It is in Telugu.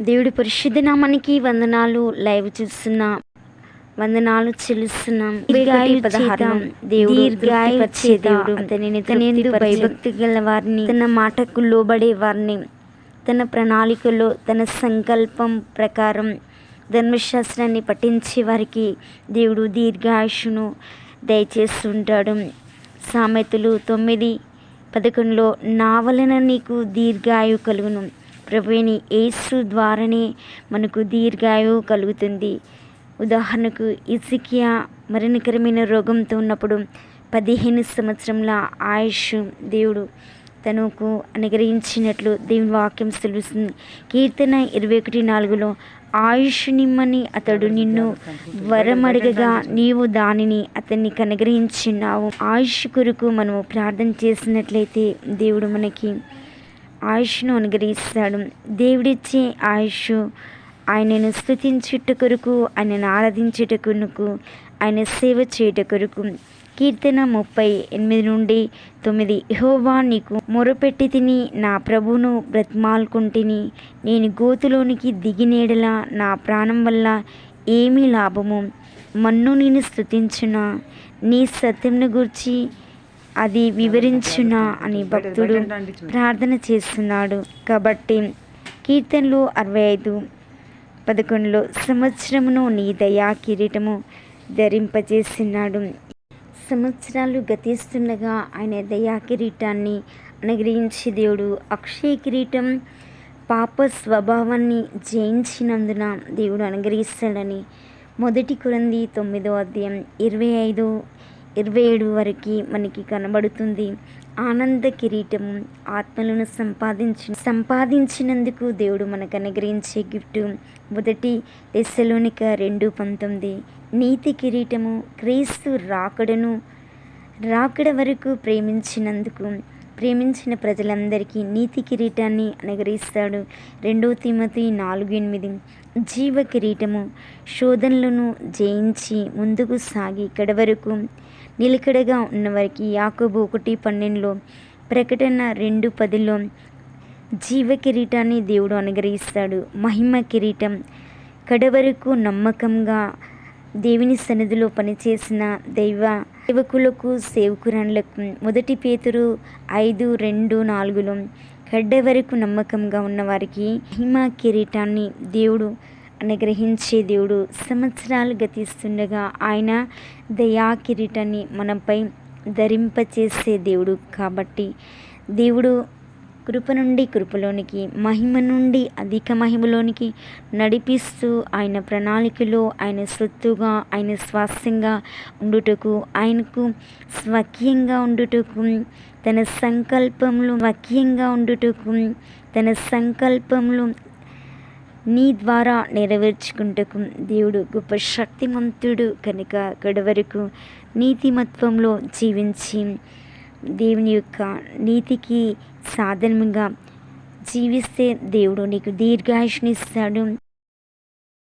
దేవుడి పరిశుద్ధ నామానికి వందనాలు లైవ్ చూస్తున్న. వందనాలు చెల్లిస్తున్నాం. దేవుడు. భయభక్తి గల వారిని తన మాటకు లోబడే వారిని తన ప్రణాళికలో తన సంకల్పం ప్రకారం ధర్మశాస్త్రాన్ని పఠించే వారికి దేవుడు దీర్ఘాయుషును దయచేస్తుంటాడు. సామెతలు తొమ్మిది పదకొండులో నా వలన నీకు దీర్ఘాయు కలుగును. ప్రభుని యేసు ద్వారానే మనకు దీర్ఘాయువు కలుగుతుంది. ఉదాహరణకు ఇసికియా మరణకరమైన రోగంతో ఉన్నప్పుడు పదిహేను సంవత్సరంల ఆయుష్ దేవుడు తనకు అనుగ్రహించినట్లు దేవుని వాక్యం తెలుస్తుంది కీర్తన ఇరవై ఒకటి నాలుగులో ఆయుష్ నిమ్మని అతడు నిన్ను వరమడగగా నీవు దానిని అతన్ని అనుగ్రహించున్నావు ఆయుష్ కొరకు మనము ప్రార్థన చేసినట్లయితే దేవుడు మనకి ఆయుష్ను అనుగ్రహిస్తాడు. దేవుడిచ్చే ఆయుష్ ఆయనను స్థుతించుట కొరకు ఆయనను ఆరాధించుట కొరకు ఆయన సేవ చేయుట కొరకు. కీర్తన ముప్పై ఎనిమిది నుండి తొమ్మిది. యహోవా నీకు మొరపెట్టి తిని నా ప్రభువును బ్రతిమాలుకుంటుని. నేను గోతులోనికి దిగినేడలా నా ప్రాణం వల్ల ఏమీ లాభము? మన్ను నేను స్థుతించునా నీ సత్యంను గూర్చి అది వివరించునా అని భక్తుడు ప్రార్థన చేస్తున్నాడు. కాబట్టి కీర్తనలు అరవై ఐదు పదకొండులో సంవత్సరమును నీ దయా కిరీటము ధరింపజేస్తున్నాడు సంవత్సరాలు గతిస్తుండగా ఆయన దయా కిరీటాన్ని అనుగ్రహించి దేవుడు అక్షయ కిరీటం పాప స్వభావాన్ని జయించినందున దేవుడు అనుగ్రహిస్తాడని మొదటి కురంది తొమ్మిదో అధ్యాయం ఇరవై ఐదు. ఇరవై ఏడు వరకు మనకి కనబడుతుంది. ఆనంద కిరీటము ఆత్మలను సంపాదించి సంపాదించినందుకు దేవుడు మనకు అనుగ్రహించే గిఫ్ట్. మొదటి దశలోనిక రెండు పంతొమ్మిది. నీతి కిరీటము క్రీస్తు రాకడను రాకడ వరకు ప్రేమించినందుకు. ప్రేమించిన ప్రజలందరికీ నీతి కిరీటాన్ని అనుగ్రహిస్తాడు. రెండో తిమతి నాలుగు ఎనిమిది. జీవ కిరీటము శోధనలను జయించి ముందుకు సాగి ఇక్కడ వరకు నిలకడగా ఉన్నవారికి యాకోబు ఒకటి పన్నెండులో ప్రకటన రెండు పదిలో జీవ కిరీటాన్ని దేవుడు అనుగ్రహిస్తాడు. మహిమ కిరీటం కడవరకు నమ్మకంగా దేవుని సన్నిధిలో పనిచేసిన దైవ సేవకులకు సేవకురాణులకు మొదటి పేతురు ఐదు రెండు నాలుగులో కడ్డ వరకు నమ్మకంగా ఉన్నవారికి మహిమ కిరీటాన్ని దేవుడు అనుగ్రహించే దేవుడు సంవత్సరాలు గతిస్తుండగా ఆయన దయా కిరీటాన్ని మనపై ధరింపచేసే దేవుడు కాబట్టి దేవుడు కృప నుండి కృపలోనికి మహిమ నుండి అధిక మహిమలోనికి నడిపిస్తూ ఆయన ప్రణాళికలో ఆయన సొత్తుగా ఆయన స్వాస్థ్యంగా ఉండుటకు ఆయనకు స్వకీయంగా ఉండుటకు తన సంకల్పంలో స్వకీయంగా ఉండుటకు తన సంకల్పంలో నీ ద్వారా నెరవేర్చుకుంటకు దేవుడు గొప్ప శక్తిమంతుడు కనుక గడవరకు నీతిమత్వంలో జీవించి దేవుని యొక్క నీతికి సాధనముగా జీవిస్తే దేవుడు నీకు దీర్ఘాయుష్నిస్తాడు